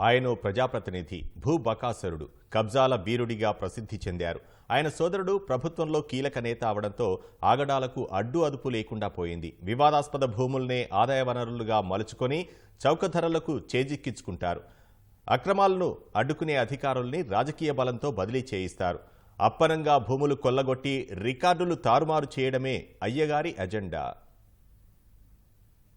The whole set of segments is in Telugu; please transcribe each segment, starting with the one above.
ఆయన ప్రజాప్రతినిధి భూబకాసురుడు కబ్జాల వీరుడిగా ప్రసిద్ధి చెందారు. ఆయన సోదరుడు ప్రభుత్వంలో కీలక నేత అవడంతో ఆగడాలకు అడ్డు అదుపు లేకుండా పోయింది. వివాదాస్పద భూముల్నే ఆదాయ వనరులుగా మలుచుకొని చౌక ధరలకు చేజిక్కించుకుంటారు. అక్రమాలను అడ్డుకునే అధికారుల్ని రాజకీయ బలంతో బదిలీ చేయిస్తారు. అప్పనంగా భూములు కొల్లగొట్టి రికార్డులు తారుమారు చేయడమే అయ్యగారి అజెండా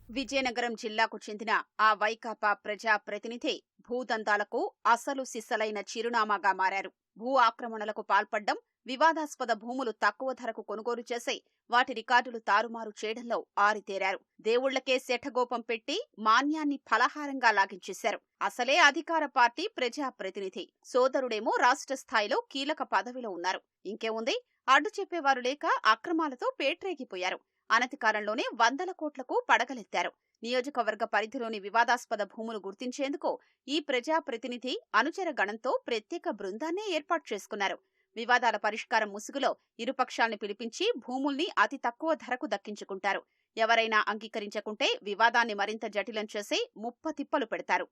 విజయనగరం జిల్లాకు చెందిన ఆ వైకాపా ప్రజా ప్రతినిధి భూదందాలకు అసలు సిస్సలైన చిరునామాగా మారారు. భూ ఆక్రమణలకు పాల్పడ్డం వివాదాస్పద భూములు తక్కువ ధరకు కొనుగోలు చేసి వాటి రికార్డులు తారుమారు చేయడంలో ఆరితేరారు. దేవుళ్ళకే శఠగోపం పెట్టి మాన్యాన్ని ఫలహారంగా లాగించేశారు. అసలే అధికార పార్టీ ప్రజా ప్రతినిధి. సోదరుడేమో రాష్ట్ర స్థాయిలో కీలక పదవిలో ఉన్నారు. ఇంకేముంది? అడ్డు చెప్పేవారు లేక అక్రమాలతో పేట్రేగిపోయారు. అనతి కాలంలోనే వందల కోట్లకు పడగలెత్తారు. నియోజకవర్గ పరిధిలోని వివాదాస్పద భూములు గుర్తించేందుకు ఈ ప్రజాప్రతినిధి అనుచర గణంతో ప్రత్యేక బృందాన్నే ఏర్పాటు చేసుకున్నారు. వివాదాల పరిష్కారం ముసుగులో ఇరుపక్షాల్ని పిలిపించి భూముల్ని అతి తక్కువ ధరకు దక్కించుకుంటారు. ఎవరైనా అంగీకరించకుంటే వివాదాన్ని మరింత జటిలం చేసి ముప్పతిప్పలు పెడతారు.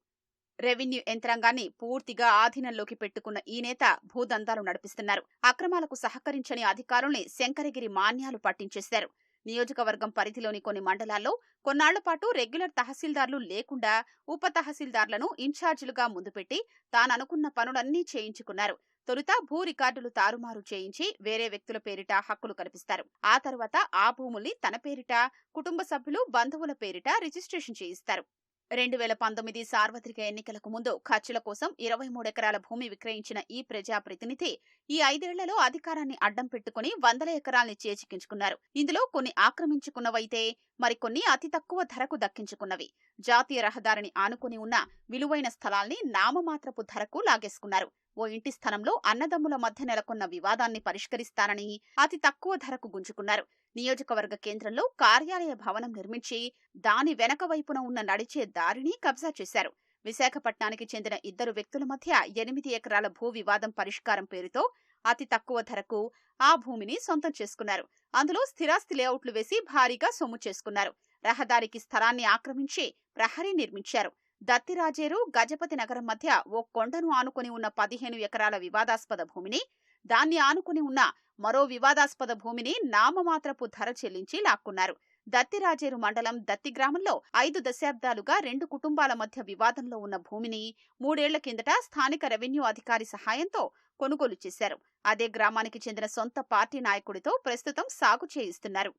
రెవెన్యూ యంత్రాంగాన్ని పూర్తిగా ఆధీనంలోకి పెట్టుకున్న ఈ నేత భూదందాలు నడిపిస్తున్నారు. అక్రమాలకు సహకరించని అధికారుల్ని శంకరగిరి మాన్యాలు పట్టించేశారు. నియోజకవర్గం పరిధిలోని కొన్ని మండలాల్లో కొన్నాళ్ళ పాటు రెగ్యులర్ తహసీల్దార్లు లేకుండా ఉప తహసీల్దార్లను ఇన్ఛార్జీలుగా ముందుపెట్టి తాననుకున్న పనులన్నీ చేయించుకున్నారు. తొలుత భూ రికార్డులు తారుమారు చేయించి వేరే వ్యక్తుల పేరిట హక్కులు కల్పిస్తారు. ఆ తర్వాత ఆ భూముల్ని తన పేరిట కుటుంబ సభ్యులు బంధువుల పేరిట రిజిస్ట్రేషన్ చేయిస్తారు. రెండు వేల పంతొమ్మిది సార్వత్రిక ఎన్నికలకు ముందు ఖర్చుల కోసం ఇరవై మూడు ఎకరాల భూమి విక్రయించిన ఈ ప్రజా ప్రతినిధి ఈ ఐదేళ్ళలో అధికారాన్ని అడ్డం పెట్టుకుని వందల ఎకరాల్ని చేజిక్కించుకున్నారు. ఇందులో కొన్ని ఆక్రమించుకున్నవైతే మరికొన్ని అతి తక్కువ ధరకు దక్కించుకున్నవి. జాతీయ రహదారిని ఆనుకుని ఉన్న విలువైన స్థలాల్ని నామమాత్రపు ధరకు లాగేసుకున్నారు. ఓ ఇంటి స్థలంలో అన్నదమ్ముల మధ్య నెలకొన్న వివాదాన్ని పరిష్కరిస్తానని అతి తక్కువ ధరకు గుంజుకున్నారు. నియోజకవర్గ కేంద్రంలో కార్యాలయ భవనం నిర్మించి దాని వెనక వైపున ఉన్న నడిచే దారిని కబ్జా చేశారు. విశాఖపట్నానికి చెందిన ఇద్దరు వ్యక్తుల మధ్య ఎనిమిది ఎకరాల భూ వివాదం పరిష్కారం పేరుతో అతి తక్కువ ధరకు ఆ భూమిని సొంతం చేసుకున్నారు. అందులో స్థిరాస్తి లేఅవుట్లు వేసి భారీగా సొమ్ము చేసుకున్నారు. రహదారికి స్థలాన్ని ఆక్రమించి ప్రహరీ నిర్మించారు. దత్తిరాజేరు గజపతి నగరం మధ్య ఓ కొండను ఆనుకుని ఉన్న పదిహేను ఎకరాల వివాదాస్పద భూమిని దాన్ని ఆనుకుని ఉన్న మరో వివాదాస్పద భూమిని నామమాత్రపు ధర చెల్లించి లాక్కున్నారు. దత్తిరాజేరు మండలం దత్తి గ్రామంలో ఐదు దశాబ్దాలుగా రెండు కుటుంబాల మధ్య వివాదంలో ఉన్న భూమిని మూడేళ్ళ కిందట స్థానిక రెవెన్యూ అధికారి సహాయంతో కొనుగోలు చేశారు. అదే గ్రామానికి చెందిన సొంత పార్టీ నాయకుడితో ప్రస్తుతం సాగు చేయిస్తున్నారు.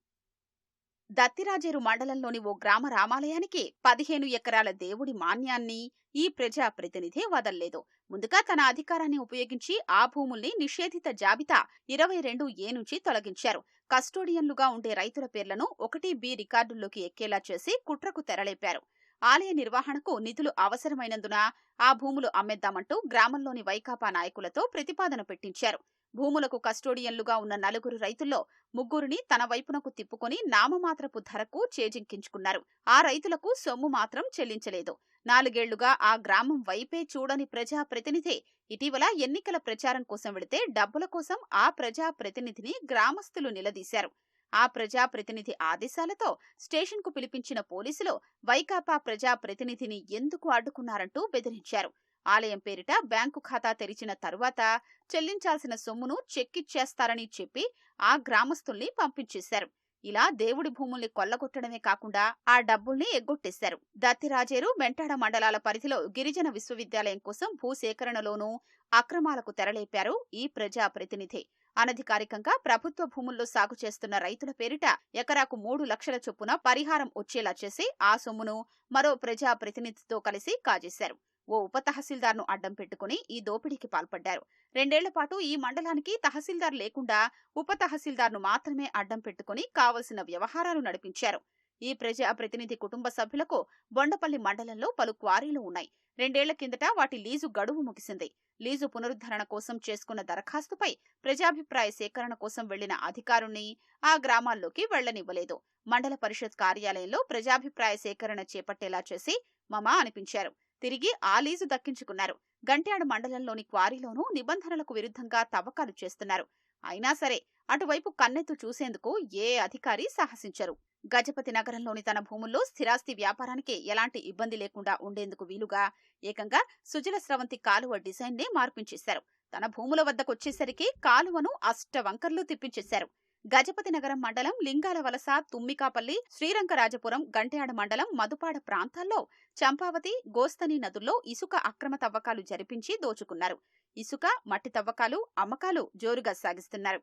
దత్తిరాజేరు మండలంలోని ఓ గ్రామ రామాలయానికి పదిహేను ఎకరాల దేవుడి మాన్యాన్ని ఈ ప్రజాప్రతినిధి వదల్లేదు. ముందుగా తన అధికారాన్ని ఉపయోగించి ఆ భూముల్ని నిషేధిత జాబితా ఇరవై రెండు ఏ నుంచి తొలగించారు. కస్టోడియన్లుగా ఉండే రైతుల పేర్లను ఒకటి బి రికార్డుల్లోకి ఎక్కేలా చేసి కుట్రకు తెరలేపారు. ఆలయ నిర్వహణకు నిధులు అవసరమైనందున ఆ భూములు అమ్మేద్దామంటూ గ్రామంలోని వైకాపా నాయకులతో ప్రతిపాదన పెట్టించారు. భూములకు కస్టోడియన్లుగా ఉన్న నలుగురు రైతుల్లో ముగ్గురిని తన వైపునకు తిప్పుకొని నామమాత్రపు ధరకు చేజింకించుకున్నారు. ఆ రైతులకు సొమ్ము మాత్రం చెల్లించలేదు. నాలుగేళ్ళుగా ఆ గ్రామం వైపే చూడని ప్రజా ప్రతినిధి ఇటీవల ఎన్నికల ప్రచారం కోసం వెళితే డబ్బుల కోసం ఆ ప్రజా ప్రతినిధిని గ్రామస్తులు నిలదీశారు. ఆ ప్రజా ప్రతినిధి ఆదేశాలతో స్టేషన్కు పిలిపించిన పోలీసులు వైకాపా ప్రజా ప్రతినిధిని ఎందుకు అడ్డుకున్నారంటూ బెదిరించారు. ఆలయం పేరిట బ్యాంకు ఖాతా తెరిచిన తరువాత చెల్లించాల్సిన సొమ్మును చెక్కిచ్చేస్తారని చెప్పి ఆ గ్రామస్తుల్ని పంపించేశారు. ఇలా దేవుడి భూముల్ని కొల్లగొట్టడమే కాకుండా ఆ డబ్బుల్ని ఎగ్గొట్టేశారు. దత్తిరాజేరు మెంటాడ మండలాల పరిధిలో గిరిజన విశ్వవిద్యాలయం కోసం భూసేకరణలోనూ అక్రమాలకు తెరలేపారు ఈ ప్రజాప్రతినిధి. అనధికారికంగా ప్రభుత్వ భూముల్లో సాగు చేస్తున్న రైతుల పేరిట ఎకరాకు మూడు లక్షల చొప్పున పరిహారం వచ్చేలా చేసి ఆ సొమ్మును మరో ప్రజాప్రతినిధితో కలిసి కాజేశారు. ఓ ఉప తహసీల్దార్ను అడ్డం పెట్టుకుని ఈ దోపిడీకి పాల్పడ్డారు. రెండేళ్ళ పాటు ఈ మండలానికి తహసీల్దార్ లేకుండా ఉప తహసీల్దార్ను మాత్రమే అడ్డం పెట్టుకుని కావలసిన వ్యవహారాలు నడిపించారు. ఈ ప్రజా ప్రతినిధి కుటుంబ సభ్యులకు బొండపల్లి మండలంలో పలు క్వారీలు ఉన్నాయి. రెండేళ్ళ కిందట వాటి లీజు గడువు ముగిసింది. లీజు పునరుద్ధరణ కోసం చేసుకున్న దరఖాస్తుపై ప్రజాభిప్రాయ సేకరణ కోసం వెళ్ళిన అధికారుణ్ణి ఆ గ్రామాల్లోకి వెళ్ళనివ్వలేదు మండల పరిషత్ కార్యాలయంలో ప్రజాభిప్రాయ సేకరణ చేపట్టేలా చేసి మమా అనిపించారు. తిరిగి ఆ లీజు దక్కించుకున్నారు. గంట్యాడ మండలంలోని క్వారీలోనూ నిబంధనలకు విరుద్ధంగా తవ్వకాలు చేస్తున్నారు. అయినా సరే అటువైపు కన్నెత్తు చూసేందుకు ఏ అధికారి సాహసించరు. గజపతి నగరంలోని తన భూముల్లో స్థిరాస్తి వ్యాపారానికి ఎలాంటి ఇబ్బంది లేకుండా ఉండేందుకు వీలుగా ఏకంగా సుజల స్రవంతి కాలువ డిజైన్నే మార్పించేశారు. తన భూముల వద్దకొచ్చేసరికి కాలువను అష్టవంకర్లు తిప్పించేశారు. గజపతి నగరం మండలం లింగాల వలస తుమ్మికాపల్లి శ్రీరంగరాజపురం గంట్యాడ మండలం మదుపాడ ప్రాంతాల్లో చంపావతి గోస్తని నదుల్లో ఇసుక అక్రమ తవ్వకాలు జరిపించి దోచుకున్నారు. ఇసుక మట్టి తవ్వకాలు అమ్మకాలు జోరుగా సాగిస్తున్నారు.